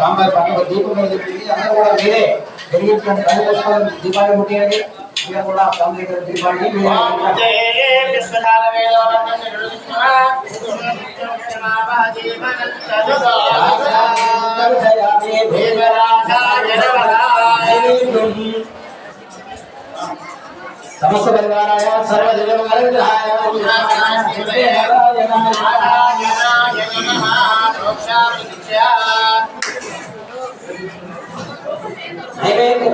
స్వామివారి పక్కన దీపం వెలిగించింది అందరూ కూడా మీరే వెలిగించండి పది పుష్పాలు దీపాలు ముట్టియండి మీరు కూడా దగ్గర దీపాన్ని మీరే వెలిగించండి. సమస్త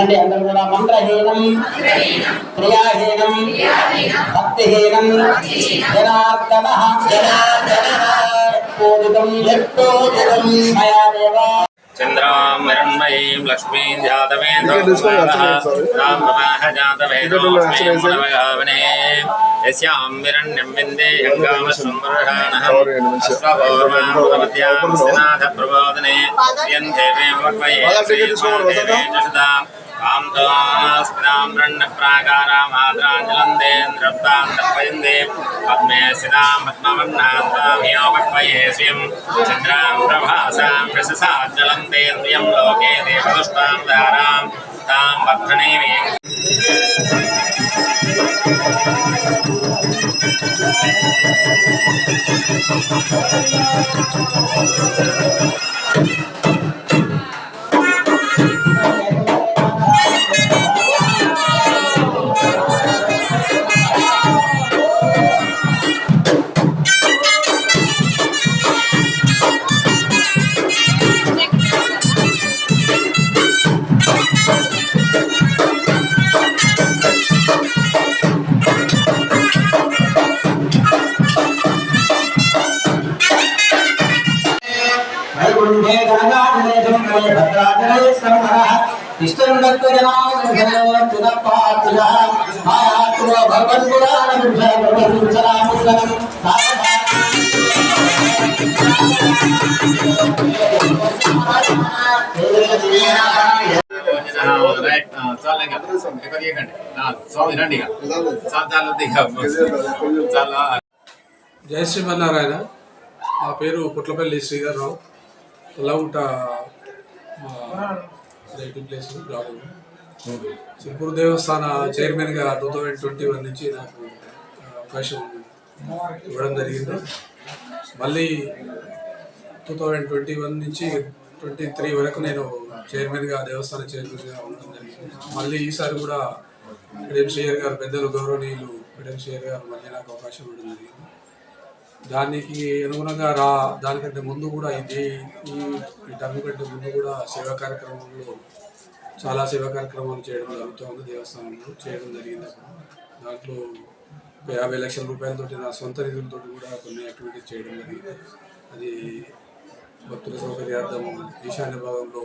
అనండి అందరూ కూడా మంత్రహీనం క్రియాహీనం భక్తిహీనం జనార్దన పూజితం యత్పూజితం మయా దేవ చంద్రాం హిరణ్మయీం లక్ష్మీం జాతవేంద్రమాహ జాతవేదోస్మీవనే యస్యాం హిరణ్యం విందే యంగామశ్వంబర్షాణః అశ్వపూర్వామృతమధ్యాం స్థినాథ ప్రబోధనే యం దేవేం వక్వయే శ్రీమాదేవేంద్రషదాం ఆం తోస్మినాం రణ ప్రాకారామాద్రాంజలందేంద్రప్తాం తర్పయందే పద్మే స్థితాం పద్మవర్ణాంతామియో వక్వయే శ్రియం చంద్రాం ప్రభాసాం యశసాజ్జలందేంద్రియం లోకే దేవదుష్టాం దారాం తాం Thank you. జయ శ్రీమన్నారాయణ. నా పేరు పుట్లపల్లి శ్రీధర్రావు లౌట రైటింగ్ ప్లేస్ గ్రామం చిలుపూరు దేవస్థాన చైర్మన్గా టూ థౌజండ్ ట్వంటీ వన్ నుంచి నాకు అవకాశం ఇవ్వడం జరిగింది. మళ్ళీ టూ థౌజండ్ ట్వంటీ వన్ నుంచి ట్వంటీ త్రీ వరకు నేను చైర్మన్గా దేవస్థాన చైర్మన్గా ఉండడం జరిగింది. మళ్ళీ ఈసారి కూడా ఎడెంసీఆర్ గారు పెద్దలు గౌరవనీయులు ఎడెంసీఆర్ గారు మళ్ళీ నాకు అవకాశం ఇవ్వడం జరిగింది. దానికి అనుగుణంగా రా దానికంటే ముందు కూడా ఇది ఈ టర్మ్ కంటే ముందు కూడా సేవా కార్యక్రమంలో చాలా సేవా కార్యక్రమాలు చేయడం జరుగుతుంది దేవస్థానంలో చేయడం జరిగింది దాంట్లో యాభై లక్షల రూపాయలతోటి నా సొంత నిధులతో కూడా కొన్ని యాక్టివిటీస్ చేయడం జరిగింది. అది భక్తుల సౌకర్యార్థం ఈశాన్య భాగంలో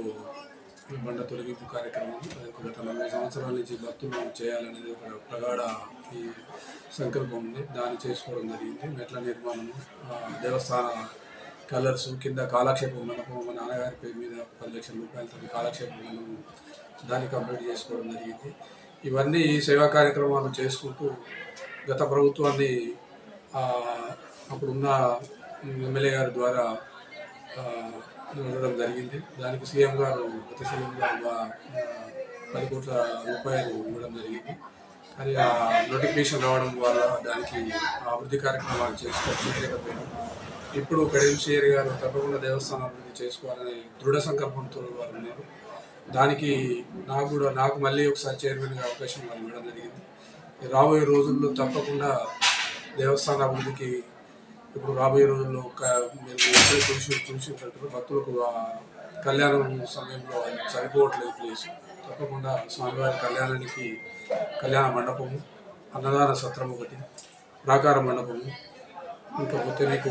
బండ తొలగింపు కార్యక్రమం గత నలభై సంవత్సరాల నుంచి భక్తులు చేయాలనేది ఒక ప్రగాఢ ఈ సంకల్పం ఉంది. దాన్ని చేసుకోవడం జరిగింది. మెట్ల నిర్మాణం దేవస్థాన కలర్స్ కింద కాలక్షేపం మండపం మా నాన్నగారి పేరు మీద పది లక్షల రూపాయలతో కాలక్షేపం మండపం దాన్ని కంప్లీట్ చేసుకోవడం జరిగింది. ఇవన్నీ ఈ సేవా కార్యక్రమాలు చేసుకుంటూ గత ప్రభుత్వాన్ని అప్పుడున్న ఎమ్మెల్యే గారి ద్వారా ఆ, ఇవ్వడం జరిగింది. దానికి సీఎం గారు గత సీఎం గారు పది కోట్ల రూపాయలు ఇవ్వడం జరిగింది. కానీ ఆ నోటిఫికేషన్ రావడం వల్ల దానికి ఆ అభివృద్ధి కార్యక్రమాలు చేసుకోలేకపోయినాం ఇప్పుడు కడియంశేరి గారు తప్పకుండా దేవస్థానం అభివృద్ధి చేసుకోవాలని దృఢ సంకల్పంతో వారు ఉన్నారు. దానికి నాకు కూడా నాకు మళ్ళీ ఒకసారి చైర్మన్గా అవకాశం వారు ఇవ్వడం జరిగింది. రాబోయే రోజుల్లో తప్పకుండా దేవస్థాన అభివృద్ధికి ఇప్పుడు రాబోయే రోజుల్లో ఒక మీరు చూసి చూసినట్టు భక్తులకు కళ్యాణం సమయంలో సరిపోవట్లేదు ప్లేస్. తప్పకుండా స్వామివారి కళ్యాణానికి కళ్యాణ మండపము అన్నదాన సత్రం ఒకటి ప్రాకార మండపము ఇంకపోతే మీకు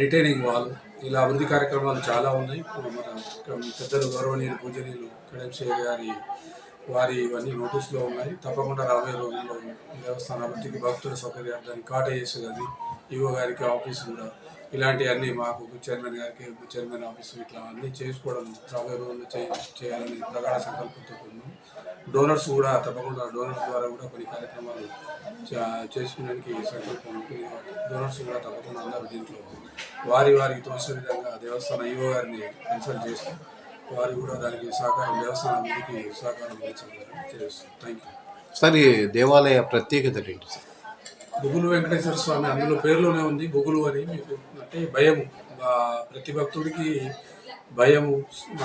రిటైనింగ్ వాల్ ఇలా అభివృద్ధి కార్యక్రమాలు చాలా ఉన్నాయి. ఇప్పుడు మన పెద్దలు గౌరవనీయులు పూజనీయులు కడెంశేరి గారి వారి ఇవన్నీ నోటీసులో ఉన్నాయి. తప్పకుండా రాబోయే రోజుల్లో దేవస్థాన అభివృద్ధికి భక్తుల సౌకర్యార్థాన్ని కాటేజెస్ కానీ ఈవో గారికి ఆఫీస్ కూడా ఇలాంటివన్నీ మాకు చైర్మన్ గారికి చైర్మన్ ఆఫీస్ ఇట్లా అన్నీ చేసుకోవడం రాబోయే రోజుల్లో చేయ చేయాలని ప్రగాఢ సంకల్పంతో ఉన్నాం. డోనర్స్ కూడా తప్పకుండా డోనర్స్ ద్వారా కూడా కొన్ని కార్యక్రమాలు చే- చేసుకోవడానికి సంకల్పం ఉంటుంది డోనర్స్ కూడా తప్పకుండా అందరూ దీంట్లో వారి వారికి తోచిన విధంగా దేవస్థానం ఈవో గారిని కన్సల్ట్ చేసి వారు కూడా దానికి సహకారం దేవస్థానం అభివృద్ధికి సహకారం చేస్తారు థ్యాంక్ యూ. సార్ ఈ దేవాలయ ప్రత్యేకత ఏంటి సార్? బుగులు వెంకటేశ్వర స్వామి అందులో పేరులోనే ఉంది. బుగులు అని మీకు అంటే భయము. ప్రతి భక్తుడికి భయము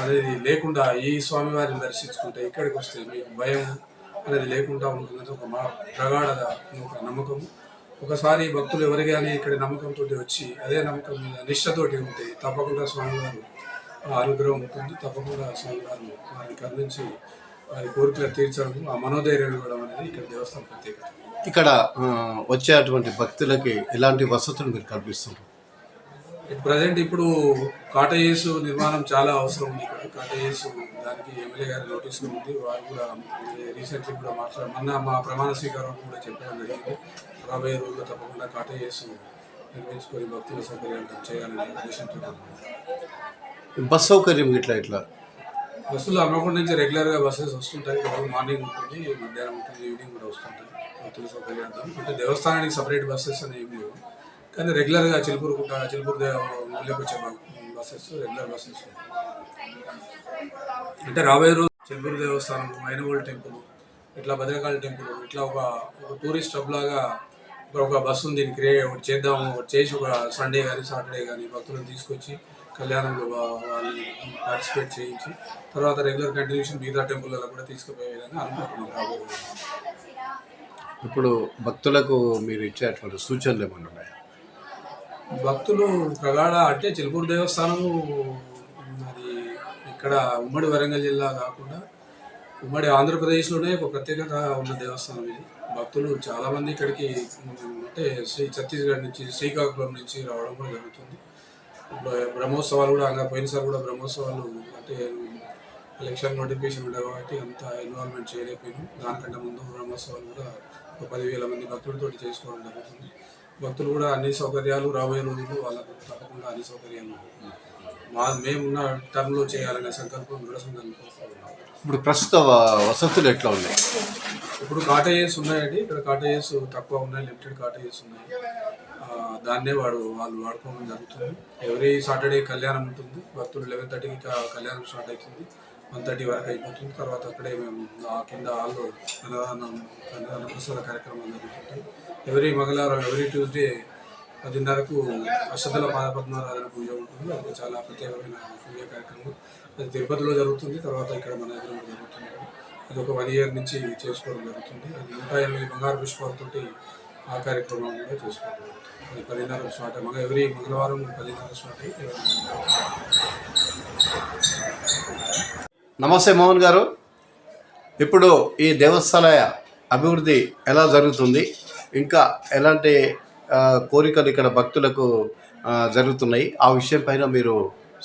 అనేది లేకుండా ఈ స్వామి వారిని దర్శించుకుంటే ఇక్కడికి వస్తే మీకు భయం అనేది లేకుండా ఉంటుందని ఒక మా ప్రగాఢ ఒక నమ్మకము. ఒకసారి భక్తులు ఎవరికైనా ఇక్కడ నమ్మకంతో వచ్చి అదే నమ్మకం మీద నిష్ఠతోటి ఉంటే తప్పకుండా స్వామివారు ఆ అనుగ్రహం ఉంటుంది. తప్పకుండా స్వామివారు వారిని కరుణించి వారి కోరికలు తీర్చడం ఆ మనోధైర్యం ఇవ్వడం అనేది ఇక్కడ దేవస్థానం ప్రత్యేకత. ఇక్కడ వచ్చేటువంటి భక్తులకి ఎలాంటి వసతులు మీరు కల్పిస్తున్నారు ప్రజెంట్ ఇప్పుడు కాటేజెస్ నిర్మాణం చాలా అవసరం ఉంది ఇక్కడ. కాటేజెస్ దానికి ఎమ్మెల్యే గారి నోటీసులు ఉంది. వారు కూడా రీసెంట్లీ కూడా మాట్లాడు మొన్న మా ప్రమాణ స్వీకారం కూడా చెప్పడం జరిగింది. రాబోయే రోజుల్లో తప్పకుండా కాటేజెస్ నిర్మించుకొని భక్తుల సౌకర్యాలు చేయాలనే ఉద్దేశంతో. బస్ సౌకర్యం ఇట్లా ఇట్లా బస్సులు అమ్మకుండా నుంచి రెగ్యులర్గా బస్సెస్ వస్తుంటాయి. మార్నింగ్ ఉంటుంది మధ్యాహ్నం ఉంటుంది ఈవినింగ్ కూడా వస్తుంటాయి. భక్తుల సౌకర్యార్థం. అంటే దేవస్థానానికి సపరేట్ బస్సెస్ అని ఏమి లేవు. కానీ రెగ్యులర్గా చిలుకూరు కుట్ట చిలుకూరు దేవ ఊళ్ళోకి వచ్చే బస్సెస్ రెగ్యులర్ బస్సెస్ అంటే రాబోయే రోజు చిలుకూరు దేవస్థానం మైనవోల్ టెంపుల్ ఇట్లా భద్రకాళి టెంపుల్ ఇట్లా ఒక ఒక టూరిస్ట్ హబ్ లాగా ఒక- ఒక బస్సు ఉంది దీన్ని క్రియేట్ ఒకటి చేద్దాము ఒకటి చేసి ఒక సండే కానీ సాటర్డే కానీ భక్తులను తీసుకొచ్చి కళ్యాణంలో వాళ్ళని పార్టిసిపేట్ చేయించి తర్వాత రెగ్యులర్ కంటిన్యూషన్ మిగతా టెంపుల్లలో కూడా తీసుకుపోయే విధంగా అనుకుంటున్నాం. రాబోయే రోజుల్లో. ఇప్పుడు భక్తులకు మీరు ఇచ్చేటువంటి సూచనలు ఏమైనా ఉన్నాయా? భక్తులు ప్రగాఢ అంటే చిలుకూరు దేవస్థానము అది ఇక్కడ ఉమ్మడి వరంగల్ జిల్లా కాకుండా ఉమ్మడి ఆంధ్రప్రదేశ్లోనే ఒక ప్రత్యేకత ఉన్న దేవస్థానం ఇది. భక్తులు చాలామంది ఇక్కడికి అంటే శ్రీ ఛత్తీస్గఢ్ నుంచి శ్రీకాకుళం నుంచి రావడం కూడా జరుగుతుంది. బ్రహ్మోత్సవాలు కూడా అంగా పోయినసారి కూడా బ్రహ్మోత్సవాలు అంటే ఎలక్షన్ నోటిఫికేషన్ ఉండే కాబట్టి అంత ఇన్వాల్వ్మెంట్ చేయలేకపోయినాం. దానికంటే ముందు బ్రహ్మోత్సవాలు కూడా ఒక పదివేల మంది భక్తులతో చేసుకోవడం జరుగుతుంది. భక్తులు కూడా అన్ని సౌకర్యాలు రాబోయే రోజుల్లో వాళ్ళకు తప్పకుండా అన్ని సౌకర్యాలు మా మేమున్న టర్మ్లో చేయాలనే సంకల్పం దృఢ సంకల్పం ఉన్నాం. ఇప్పుడు ప్రస్తుత వసతులు ఎట్లా ఉన్నాయి? ఇప్పుడు కాటేజెస్ ఉన్నాయండి. ఇక్కడ కాటేజెస్ తక్కువ ఉన్నాయి. లిమిటెడ్ కాటేజెస్ ఉన్నాయి. దాన్నే వాడు వాళ్ళు వాడుకోవడం జరుగుతుంది. ఎవ్రీ సాటర్డే కళ్యాణం ఉంటుంది. భక్తులు లెవెన్ థర్టీకి కళ్యాణం స్టార్ట్ అవుతుంది. వన్ థర్టీ వరకు అయిపోతుంది. తర్వాత అక్కడే మేము ఆ కింద హాల్లో అన్నదానం అన్నదాన ప్రసాద కార్యక్రమాలు జరుగుతుంటాయి ఎవ్రీ మంగళవారం ఎవ్రీ ట్యూస్డే పదిన్నరకు అశ్వతల పాదపద్మారాధన పూజ ఉంటుంది. అది చాలా ప్రత్యేకమైన పూజ కార్యక్రమం. అది తిరుపతిలో జరుగుతుంది. తర్వాత ఇక్కడ మన దగ్గర జరుగుతుంది. అది ఒక వన్ ఇయర్ నుంచి చేసుకోవడం జరుగుతుంది. అది నూట ఎనిమిది బంగారు పుష్పాలతోటి ఆ కార్యక్రమం కూడా చేసుకోవడం జరుగుతుంది. అది పదిన్నర స్టార్ట్ మగ ఎవ్రీ మంగళవారం పదిన్నర స్టార్ట్ అయ్యి నమస్తే మోహన్ గారు. ఇప్పుడు ఈ దేవస్థాలయ అభివృద్ధి ఎలా జరుగుతుంది? ఇంకా ఎలాంటి కోరికలు ఇక్కడ భక్తులకు జరుగుతున్నాయి? ఆ విషయం పైన మీరు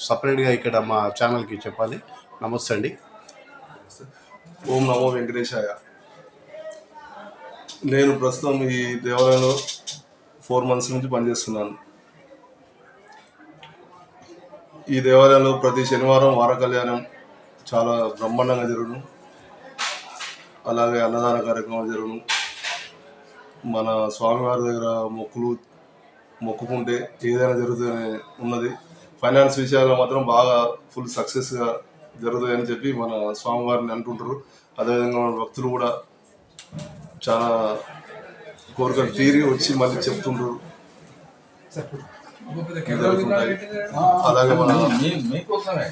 సపరేట్గా ఇక్కడ మా ఛానల్కి చెప్పాలి. నమస్తే అండి. ఓం నమో వెంకటేశాయ. నేను ప్రస్తుతం ఈ దేవాలయంలో ఫోర్ మంత్స్ నుంచి పనిచేస్తున్నాను. ఈ దేవాలయంలో ప్రతి శనివారం వార కళ్యాణం చాలా బ్రహ్మాండంగా జరుగును. అలాగే అన్నదాన కార్యక్రమాలు జరుగును. మన స్వామివారి దగ్గర మొక్కులు మొక్కుకుంటే ఏదైనా జరుగుతుందని ఉన్నది. ఫైనాన్స్ విషయాల్లో మాత్రం బాగా ఫుల్ సక్సెస్గా జరుగుతాయని చెప్పి మన స్వామివారిని అంటుంటారు. అదేవిధంగా మన భక్తులు కూడా చాలా కోరికలు తీరి వచ్చి మళ్ళీ చెప్తుంటారు జరుగుతుంటాయి అలాగే మన మీకోసమే.